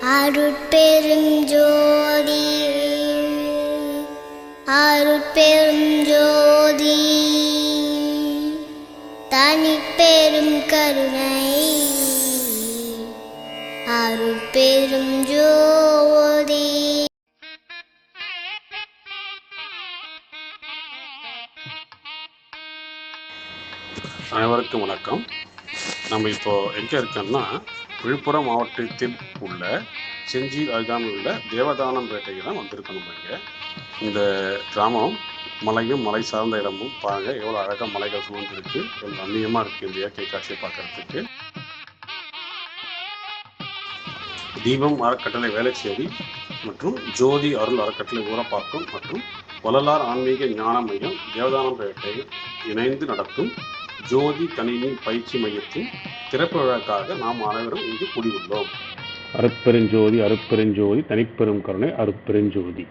அருட்பெரும் ஜோதி அருட்பெரும் ஜோதி தனிப்பெரும் கருணை அருட்பெரும் ஜோதி. அனைவருக்கும் வணக்கம். நம்ம இப்போ எங்கே இருக்கோம்னா விழுப்புரம் மாவட்டத்தில் உள்ள செஞ்சி அருகாமையில் உள்ள தேவதானம்பேட்டைக்கு தான் வந்திருக்கணும் இங்கே இந்த கிராமம் மலையும் மலை சார்ந்த இடமும் பாருங்க. எவ்வளோ அழகாக மலைகள் சூழ்ந்துருக்கு எவ்வளோ ரம்மியமாக இருக்குது இந்த இயற்கை காட்சியை பார்க்கறதுக்கு. தீபம் அறக்கட்டளை வேலைச்சேரி மற்றும் ஜோதி அருள் அறக்கட்டளை ஊரப்பாக்கம் மற்றும் வள்ளலார் ஆன்மீக ஞான மையம் தேவதானம்பேட்டை இணைந்து நடத்தும் ஜோதி கணினி பயிற்சி மையத்தின் திறப்பு விழாக்காக நாம் அனைவரும் இங்கு கூடியுள்ளோம் அருட்பெருஞ்சோதி அருட்பெருஞ்சோதி தனிப்பெரும் கருணை அருட்பெருஞ்சோதி.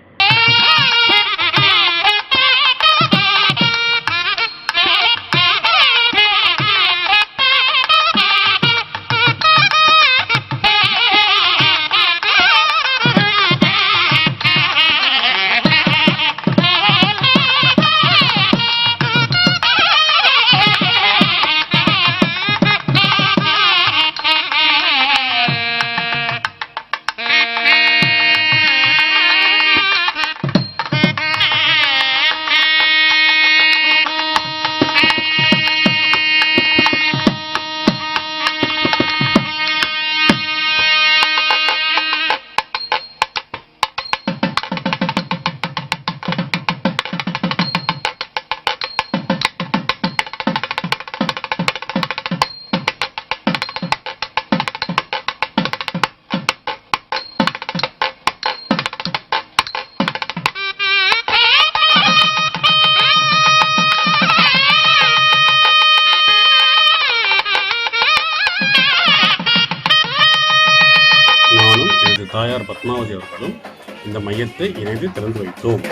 தாயார் பத்மாவதி அவர்களும் இந்த மையத்தை இணைந்து திறந்து வைத்தோம்.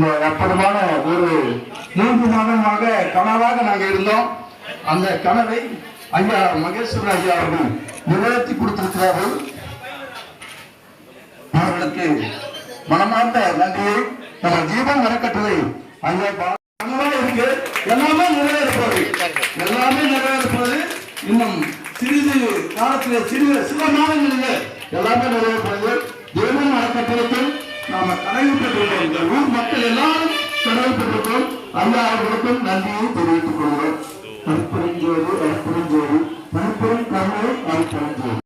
இந்த அற்புதமான ஒரு மூன்று மாதமாக கனவாக நாங்கள் இருந்தோம். அந்த கனவை ஐயா மகேஸ்வரன் ஐயா அவர்கள் நிறைவேற்றி கொடுத்திருக்கிறார்கள். அவர்களுக்கு மனமார்ந்த நன்றியை நம்ம ஜீவன் வரக்கட்டளை ஐயா இருக்கு. எல்லாமே நிறைவேறப்போகுது. எல்லாமே நிறைவேறப்போகுது. இன்னும் சிறிது காலத்திலே சிறிது சில மாதங்களிலே எல்லாமே நிறைவேறப்போகுது. தீபம் அறக்கட்டளைக்கு நாம கனவு பெற்றுள்ளோம் இந்த ஊர் மக்கள் எல்லாரும் கனவு பெற்றுள்ளோம் ஐயா அவர்களுக்கும் நன்றியை தெரிவித்துக் கொள்கிறோம். அற்புதஞ்சோடு அற்புதஞ்சோடு மணிப்புறம் கருணை அற்புதஞ்சோடு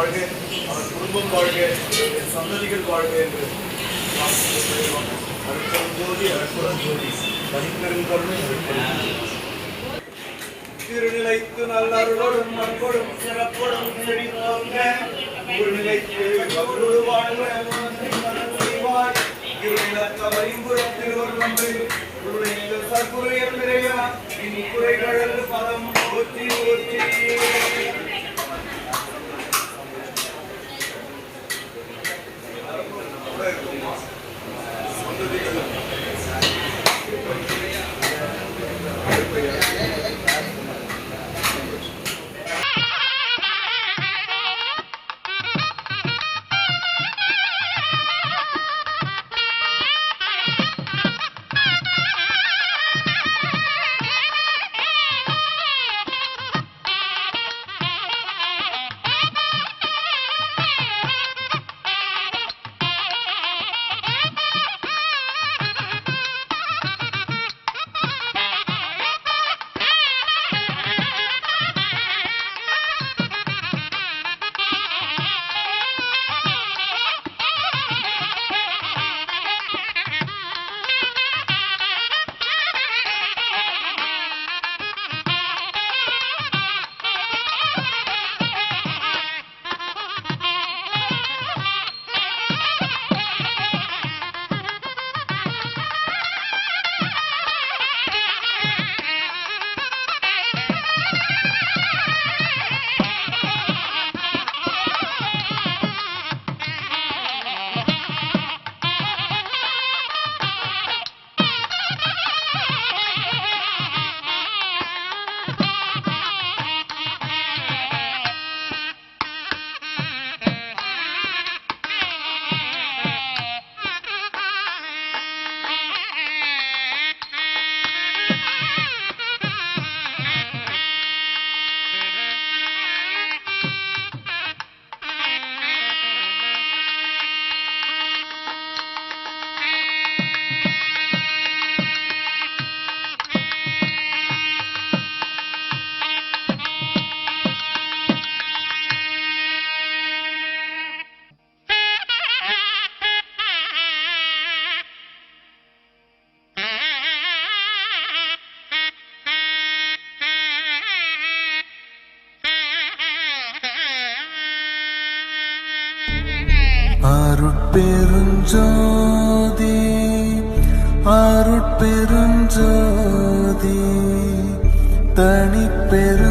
வாழ்க அவர் குடும்பம் வாழ்க என் சந்ததிகள் வாழ்க என்று அற்புதம் ஜோதி அற்புதம் திருநிலைத்து நல்லருளோடும் நற்பொடும் சிறப்பொடும் செழித்தோங்க திருநிலைத்து கருடு திருநிலத்த வரிம்புறம் திருவள்ளம்பு குருநில சற்குரு இனி குறைகள் பதம் ஒத்தி ஒத்தி அருட்பெருஞ்சோதி அருட்பெருஞ்சோதி தனிப்பெரு